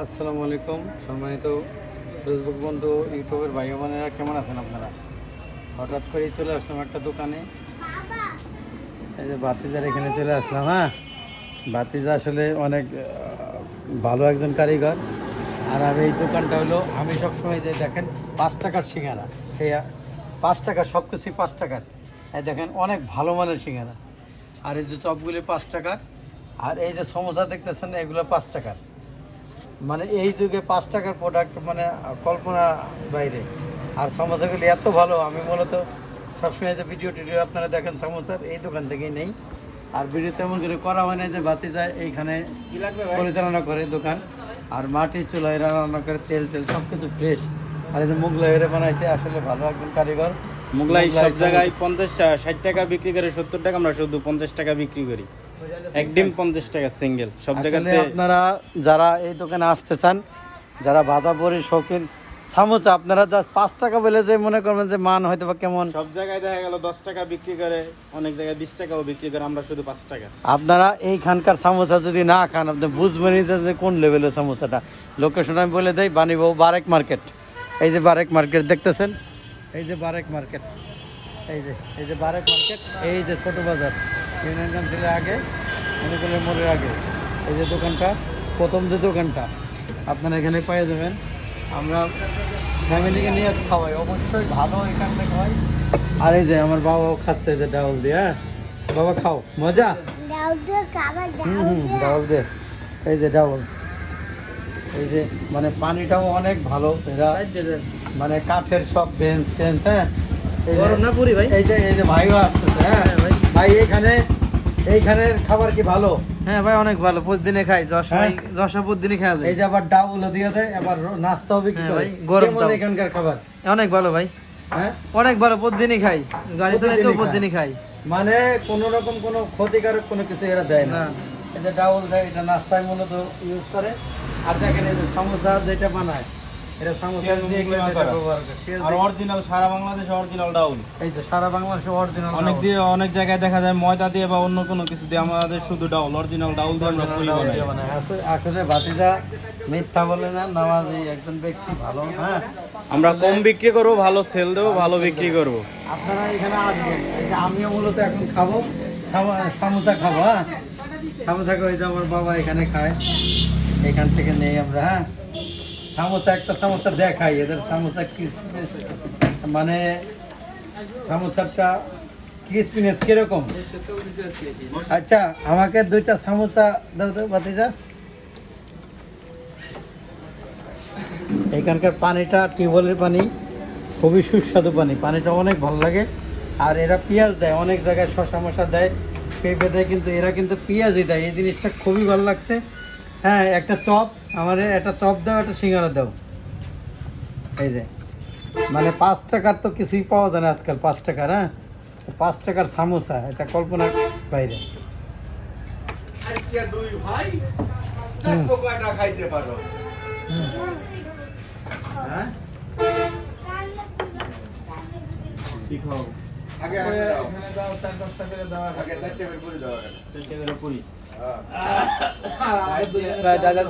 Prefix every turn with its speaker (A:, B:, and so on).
A: আসসালামু আলাইকুম। সম্মানিত ফেসবুক বন্ধু, ইউটিউবের ভাই বোনেরা, কেমন আছেন আপনারা? হঠাৎ করেই চলে আসলাম একটা দোকানে। এই যে বাতিজার এখানে চলে আসলাম হ্যাঁ? বাতিজা আসলে অনেক ভালো একজন কারিগর। আর আমি এই দোকানটা হলো, আমি সবসময় যে দেখেন, পাঁচ টাকার সিঙ্গারা। এই পাঁচ টাকা সব কিছুই পাঁচ টাকার। এই দেখেন, অনেক ভালো মানের সিঙ্গারা। আর এই যে চপগুলি পাঁচ টাকার। আর এই যে সমোসা দেখতেছেন, এগুলো পাঁচ টাকার। মানে এই যুগে পাঁচ টাকার প্রোডাক্ট মানে কল্পনা বাইরে। আর সমোসাগুলি এত ভালো আমি মূলত সবসময় যে ভিডিও টিডিও আপনারা দেখেন সমোসার এই দোকান থেকেই নেই। আর ভিডিও তেমন করে করা হয় না যে বাতি যায় এইখানে পরিচালনা করে দোকান। আর মাটির চুলায় রান্না করে তেল টেল সব কিছু ফ্রেশ আর এই যে মুগলাই এর বানাইছে আসলে ভালো একজন কারিগর।
B: মোগলাই সব জায়গায় পঞ্চাশ ষাট টাকা বিক্রি করে সত্তর টাকা আমরা শুধু পঞ্চাশ টাকা বিক্রি করি। এক ডিম পঞ্চাশ টাকা সিঙ্গেল সব জায়গাতে
A: আপনারা যারা এই দোকানে আসতে চান যারা বাধা পরি শৌখিন সামোসা আপনারা জাস্ট পাঁচ টাকা বলে যে মনে করবেন যে মান হয়তো বা কেমন।
B: সব জায়গায় দেখা গেল দশ টাকা বিক্রি করে অনেক জায়গায় বিশ টাকাও বিক্রি করে আমরা শুধু পাঁচ টাকা।
A: আপনারা এইখানকার সামোসা যদি না খান আপনি বুঝবেনই যে যে কোন লেভেলের সামোসাটা লোকেশন আমি বলে দেই বানিবাবু বারেক মার্কেট। এই যে বারেক মার্কেট দেখতেছেন? এই যে বারেক মার্কেট। এই যে এই যে বারেক মার্কেট এই যে ছোট বাজার। ইউনিয়ন কাউন্সিলের আগে অনুকূলের মোড়ের আগে। এই যে দোকানটা প্রথম যে দোকানটা আপনারা এখানে পেয়ে যাবেন আমরা ফ্যামিলিকে নিয়ে খাওয়াই অবশ্যই ভালো এখান থেকে হয়। আর এই যে আমার বাবাও খাচ্ছে যে ডাউল দিয়ে হ্যাঁ? বাবা খাও। মজা? হুম হুম ডাউল দে এই যে ডাউল। এই যে মানে পানিটাও অনেক ভালো। এরা মানে কাঠের সব বেঞ্চ টেঞ্চ হ্যাঁ? এই যে-
B: না পুরি ভাই?
A: এই যে এই যে ভাইও আসতেছে হ্যাঁ? ভাই এইখানে এইখানের খাবার কি ভালো?
C: হ্যাঁ ভাই অনেক ভালো। প্রতিদিনে খাই। যশা
A: হ্যাঁ?
C: প্রতিদিনে খাওয়া যায়।
A: এই যে আবার ডাউল দিয়ে দেয় আবার নাস্তাও বিক্রি
C: হ্যাঁ
A: করে।
C: ভাই, গরম
A: এখানকার খাবার?
C: অনেক ভালো ভাই।
A: হ্যাঁ?
C: অনেক ভালো প্রতিদিনই খাই। গাড়ি চালাই তো
A: প্রতিদিনই
C: খাই।
A: মানে কোনো রকম কোনো ক্ষতিকারক কোনো কিছু এরা দেয় না।
C: না।
A: এই যে ডাউল দেয় এটা নাস্তায় মূলত ইউজ করে। আর দেখেন এই যে সমোসা যেটা বানায় এটা সমোসা দিয়ে
B: আর অরিজিনাল সারা বাংলাদেশ অরিজিনাল ডাউল
A: এই যে সারা বাংলাদেশে অরিজিনাল
B: অনেক দিয়ে অনেক জায়গায় দেখা যায় ময়দা দিয়ে বা অন্য কোনো কিছু দিয়ে আমাদের শুধু ডাউল অরিজিনাল ডাউল দিয়ে আমরা পুরি বানাই।
A: আসলে ভাতিজা মিথ্যা বলে না নামাজি একজন ব্যক্তি ভালো হ্যাঁ?
B: আমরা কম বিক্রি করব ভালো সেল দেবো ভালো বিক্রি করব।
A: আপনারা এখানে আসবেন। আমিও মূলত এখন খাব সামোসা খাব হ্যাঁ? সামোসা আমার বাবা এখানে খায়। এখান থেকে নেই আমরা হ্যাঁ? সামোসা একটা সামোসা দেখাই, এদের সামোসা ক্রিসপিনেস মানে সামোসাটা ক্রিসপিনেস কীরকম? আচ্ছা আমাকে দুইটা সামোসা দাও তো, ভাতিজা। এখানকার পানিটা টিউবওয়েলের পানি, খুবই সুস্বাদু পানি, পানিটা অনেক ভালো লাগে। আর এরা পেঁয়াজ দেয়, অনেক জায়গায় শশা মশা দেয়, পেঁপে দেয়, কিন্তু এরা কিন্তু পেঁয়াজই দেয়, এই জিনিসটা খুবই ভালো লাগছে। হ্যাঁ একটা চপ আমার একটা চপ দাও একটা সিঙ্গারা দাও। এই যে মানে পাঁচ টাকার তো কিছুই পাওয়া যায় না আজকাল পাঁচ টাকার হ্যাঁ? পাঁচ টাকার সামোসা এটা কল্পনার বাইরে।
D: আজকে দুই ভাই দেখো কয়টা খাইতে পারো। হ্যাঁ? আগে আগে দাও। আগে করে দাও। আগে।
B: পুরি
D: হ্যাঁ।
C: ভাই দাদা